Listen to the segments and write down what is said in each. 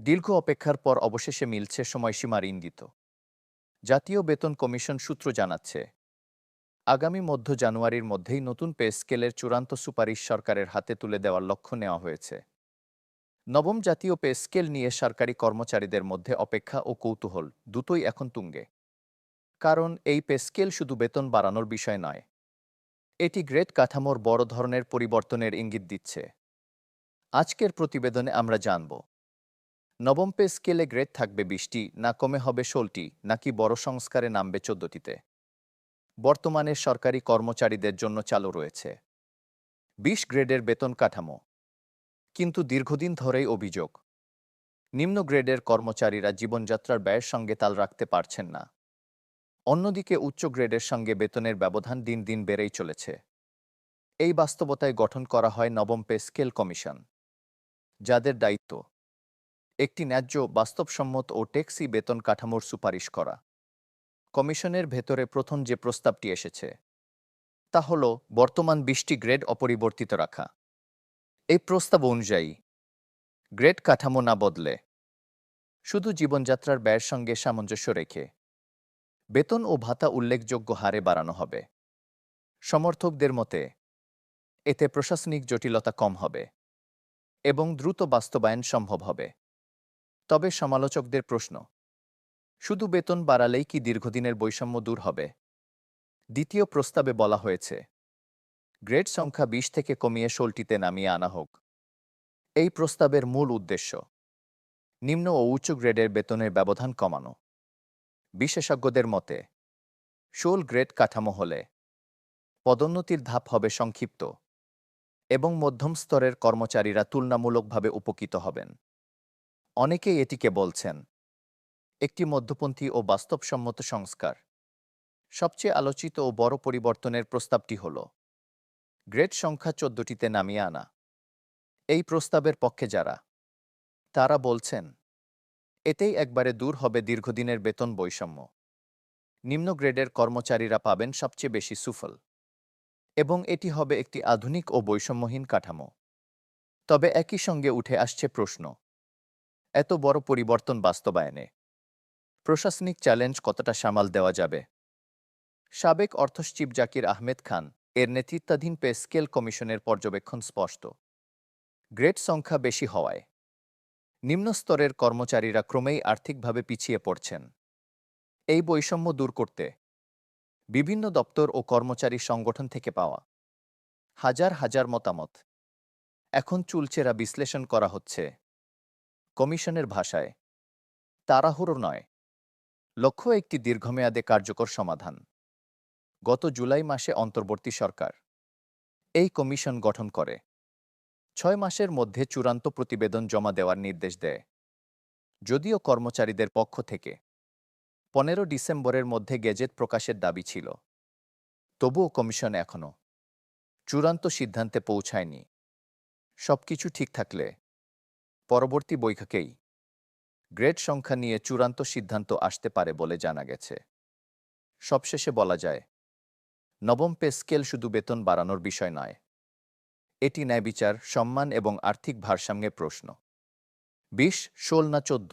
দীর্ঘ অপেক্ষার পর অবশেষে মিলছে সময়সীমার ইঙ্গিত। জাতীয় বেতন কমিশন সূত্র জানাচ্ছে, আগামী মধ্য জানুয়ারির মধ্যেই নতুন পে স্কেলের চূড়ান্ত সুপারিশ সরকারের হাতে তুলে দেওয়ার লক্ষ্য নেওয়া হয়েছে। নবম জাতীয় পে স্কেল নিয়ে সরকারি কর্মচারীদের মধ্যে অপেক্ষা ও কৌতূহল দুটোই এখন তুঙ্গে। কারণ এই পে স্কেল শুধু বেতন বাড়ানোর বিষয় নয়, এটি গ্রেড কাঠামোর বড় ধরনের পরিবর্তনের ইঙ্গিত দিচ্ছে। আজকের প্রতিবেদনে আমরা জানব নবম পে স্কেলে গ্রেড থাকবে বিশটি, না কমে হবে ষোলটি, নাকি বড় সংস্কারে নামবে চোদ্দটিতে। বর্তমানে সরকারি কর্মচারীদের জন্য চালু রয়েছে। বিশ গ্রেডের বেতন কাঠামো। কিন্তু দীর্ঘদিন ধরেই অভিযোগ। নিম্ন গ্রেডের কর্মচারীরা জীবনযাত্রার ব্যয়ের সঙ্গে তাল রাখতে পারছেন না। অন্যদিকে উচ্চ গ্রেডের সঙ্গে বেতনের ব্যবধান দিন দিন বেড়েই চলেছে। এই বাস্তবতায় গঠন করা হয় নবম পে স্কেল কমিশন। যাদের দায়িত্ব। একটি ন্যায্য, বাস্তবসম্মত ও ট্যাক্সি বেতন কাঠামোর সুপারিশ করা। কমিশনের ভেতরে প্রথম যে প্রস্তাবটি এসেছে, তা হল বর্তমান বিশটি গ্রেড অপরিবর্তিত রাখা। এই প্রস্তাব অনুযায়ী, গ্রেড কাঠামো না বদলে, শুধু জীবনযাত্রার ব্যয়ের সঙ্গে সামঞ্জস্য রেখে, বেতন ও ভাতা উল্লেখযোগ্য হারে বাড়ানো হবে। সমর্থকদের মতে, এতে প্রশাসনিক জটিলতা কম হবে এবং দ্রুত বাস্তবায়ন সম্ভব হবে। তবে সমালোচকদের প্রশ্ন, শুধু বেতন বাড়ালেই কি দীর্ঘদিনের বৈষম্য দূর হবে? দ্বিতীয় প্রস্তাবে বলা হয়েছে, গ্রেড সংখ্যা বিশ থেকে কমিয়ে ষোলটিতে নামিয়ে আনা হোক। এই প্রস্তাবের মূল উদ্দেশ্য, নিম্ন ও উচ্চ গ্রেডের বেতনের ব্যবধান কমানো। বিশেষজ্ঞদের মতে ষোল গ্রেড কাঠামো হলে পদোন্নতির ধাপ হবে সংক্ষিপ্ত এবং মধ্যম স্তরের কর্মচারীরা তুলনামূলকভাবে উপকৃত হবেন। অনেকেই এটিকে বলছেন একটি মধ্যপন্থী ও বাস্তবসম্মত সংস্কার। সবচেয়ে আলোচিত ও বড় পরিবর্তনের প্রস্তাবটি হল গ্রেড সংখ্যা চোদ্দটিতে নামিয়ে আনা। এই প্রস্তাবের পক্ষে যারা, তারা বলছেন, এতেই একবারে দূর হবে দীর্ঘদিনের বেতন বৈষম্য। নিম্ন গ্রেডের কর্মচারীরা পাবেন সবচেয়ে বেশি সুফল। এবং এটি হবে একটি আধুনিক ও বৈষম্যহীন কাঠামো। তবে একই সঙ্গে উঠে আসছে প্রশ্ন এত বড় পরিবর্তন বাস্তবায়নে। প্রশাসনিক চ্যালেঞ্জ কতটা সামাল দেওয়া যাবে? সাবেক অর্থসচিব জাকির আহমেদ খান, এর নেতৃত্বাধীন পে স্কেল কমিশনের পর্যবেক্ষণ স্পষ্ট। গ্রেড সংখ্যা বেশি হওয়ায়। নিম্নস্তরের কর্মচারীরা ক্রমেই আর্থিকভাবে পিছিয়ে পড়ছেন। এই বৈষম্য দূর করতে বিভিন্ন দপ্তর ও কর্মচারী সংগঠন থেকে পাওয়া হাজার হাজার মতামত। এখন চুলচেরা বিশ্লেষণ করা হচ্ছে। কমিশনের ভাষায়, তাড়াহুড়ো নয়। লক্ষ্য একটি দীর্ঘমেয়াদে কার্যকর সমাধান। গত জুলাই মাসে অন্তর্বর্তী সরকার এই কমিশন গঠন করে। ছয় মাসের মধ্যে চূড়ান্ত প্রতিবেদন জমা দেওয়ার নির্দেশ দেয়। যদিও কর্মচারীদের পক্ষ থেকে পনেরো ডিসেম্বরের মধ্যে গেজেট প্রকাশের দাবি ছিল। তবুও কমিশন এখনও চূড়ান্ত সিদ্ধান্তে পৌঁছায়নি। সবকিছু ঠিক থাকলে পরবর্তী বৈঠকেই গ্রেড সংখ্যা নিয়ে চূড়ান্ত সিদ্ধান্ত আসতে পারে বলে জানা গেছে। সবশেষে বলা যায়, নবম পে স্কেল শুধু বেতন বাড়ানোর বিষয় নয়। এটি ন্যায় বিচার, সম্মান এবং আর্থিক ভারসাম্যের প্রশ্ন। বিশ, ষোল না চোদ্দ?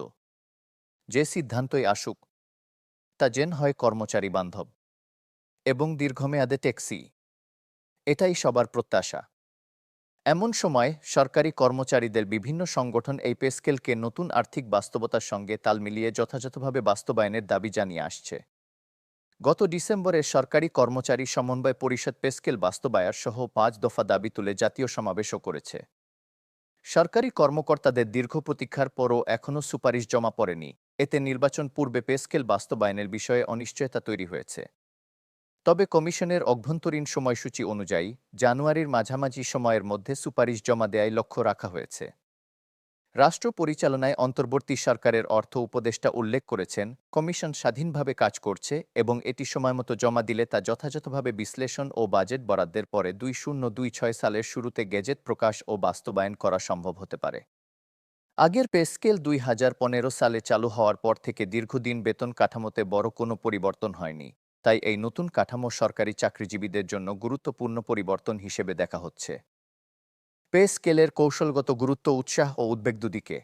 যে সিদ্ধান্তই আসুক, তা যেন হয় কর্মচারী বান্ধব এবং দীর্ঘমেয়াদে ট্যাক্সি। এটাই সবার প্রত্যাশা। এমন সময় সরকারি কর্মচারীদের বিভিন্ন সংগঠন এই পেস্কেলকে নতুন আর্থিক বাস্তবতার সঙ্গে তাল মিলিয়ে যথাযথভাবে বাস্তবায়নের দাবি জানিয়ে আসছে। গত ডিসেম্বরে সরকারি কর্মচারী সমন্বয় পরিষদ পেস্কেল বাস্তবায়ন সহ পাঁচ দফা দাবি তুলে জাতীয় সমাবেশও করেছে। সরকারি কর্মকর্তাদের দীর্ঘ প্রতীক্ষার পরও এখনও সুপারিশ জমা পড়েনি। এতে নির্বাচন পূর্বে পেস্কেল বাস্তবায়নের বিষয়ে অনিশ্চয়তা তৈরি হয়েছে। তবে কমিশনের অভ্যন্তরীণ সময়সূচি অনুযায়ী জানুয়ারির মাঝামাঝি সময়ের মধ্যে সুপারিশ জমা দেয়ায় লক্ষ্য রাখা হয়েছে। রাষ্ট্র পরিচালনায় অন্তর্বর্তী সরকারের অর্থ উপদেষ্টা উল্লেখ করেছেন, কমিশন স্বাধীনভাবে কাজ করছে এবং এটি সময়মতো জমা দিলে তা যথাযথভাবে বিশ্লেষণ ও বাজেট বরাদ্দের পরে দুই শূন্য দুই ছয় সালের শুরুতে গেজেট প্রকাশ ও বাস্তবায়ন করা সম্ভব হতে পারে। আগের পে স্কেল দুই হাজার পনেরো সালে চালু হওয়ার পর থেকে দীর্ঘদিন বেতন কাঠামোতে বড় কোনো পরিবর্তন হয়নি। তাই এই নতুন কাঠামো সরকারি চাকরিজীবীদের জন্য গুরুত্বপূর্ণ পরিবর্তন হিসেবে দেখা হচ্ছে। পে স্কেলের কৌশলগত গুরুত্ব, উৎসাহ ও উদ্বেগ দুদিকে।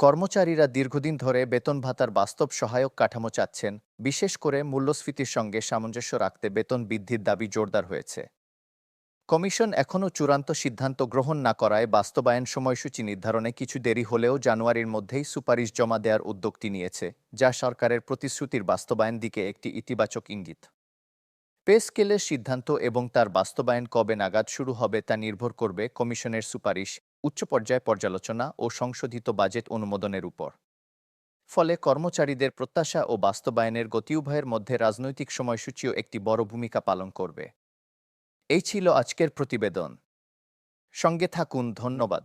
কর্মচারীরা দীর্ঘদিন ধরে বেতন ভাতার বাস্তব সহায়ক কাঠামো চাচ্ছেন, বিশেষ করে মূল্যস্ফীতির সঙ্গে সামঞ্জস্য রাখতে বেতন বৃদ্ধির দাবি জোরদার হয়েছে। কমিশন এখনও চূড়ান্ত সিদ্ধান্ত গ্রহণ না করায় বাস্তবায়ন সময়সূচি নির্ধারণে কিছু দেরি হলেও জানুয়ারির মধ্যেই সুপারিশ জমা দেওয়ার উদ্যোগটি নিয়েছে, যা সরকারের প্রতিশ্রুতির বাস্তবায়ন দিকে একটি ইতিবাচক ইঙ্গিত। পে স্কেলের সিদ্ধান্ত এবং তার বাস্তবায়ন কবে নাগাদ শুরু হবে তা নির্ভর করবে কমিশনের সুপারিশ, উচ্চ পর্যায়ে পর্যালোচনা ও সংশোধিত বাজেট অনুমোদনের উপর। ফলে কর্মচারীদের প্রত্যাশা ও বাস্তবায়নের গতি উভয়ের মধ্যে রাজনৈতিক সময়সূচিও একটি বড় ভূমিকা পালন করবে। এই ছিল আজকের প্রতিবেদন। সঙ্গে থাকুন ধন্যবাদ।